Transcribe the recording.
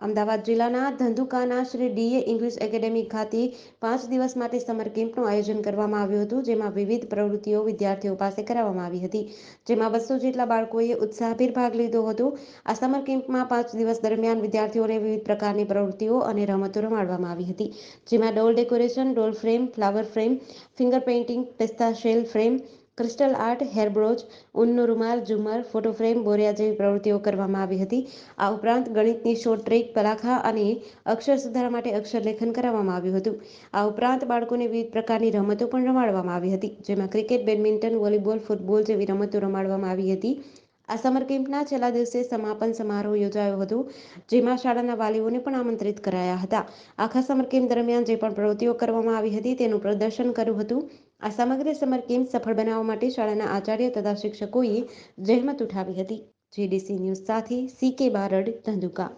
અમદાવાદ જિલ્લાના ધંધુકાના Shri D A English academy ખાતે પાંચ દિવસ માટે સમર કેમ્પનું આયોજન કરવામાં આવ્યું હતું, જેમાં વિવિધ પ્રવૃત્તિઓ વિદ્યાર્થીઓ પાસે કરાવવામાં આવી હતી. જેમાં બસો જેટલા બાળકોએ ઉત્સાહભેર ભાગ લીધો હતો. આ સમર કેમ્પમાં પાંચ દિવસ દરમિયાન વિદ્યાર્થીઓને વિવિધ પ્રકારની પ્રવૃત્તિઓ અને રમતો રમાડવામાં આવી હતી. જેમાં doll decoration, doll frame, flower frame, finger painting, પિસ્તા shell frame crystal art hair brooch, ઊનનો રૂમાલ, ઝુમર, ફોટો ફ્રેમ, બોરિયા જેવી પ્રવૃત્તિઓ કરવામાં આવી હતી. આ ઉપરાંત ગણિતની શોર્ટ ટ્રેક, પલાખા અને અક્ષર સુધારા માટે અક્ષર લેખન કરાવવામાં આવ્યું હતું. આ ઉપરાંત બાળકોને વિવિધ પ્રકારની રમતો પણ રમાડવામાં આવી હતી, જેમાં ક્રિકેટ, બેડમિન્ટન, વોલીબોલ, ફૂટબોલ જેવી રમતો રમાડવામાં આવી હતી. આ સમર કેમ્પના છેલ્લા દિવસે સમાપન સમારોહ યોજાયો હતો, જેમાં શાળાના વાલીઓને પણ આમંત્રિત કરાયા હતા. આખા સમર કેમ્પ દરમિયાન જે પણ પ્રવૃત્તિઓ કરવામાં આવી હતી તેનું પ્રદર્શન કર્યું હતું. આ સમગ્ર સમર કેમ્પ સફળ બનાવવા માટે શાળાના આચાર્ય તથા શિક્ષકોએ જહેમત ઉઠાવી હતી. જીડીસી ન્યૂઝ સાથે સી કે બારડ ધંધુકા.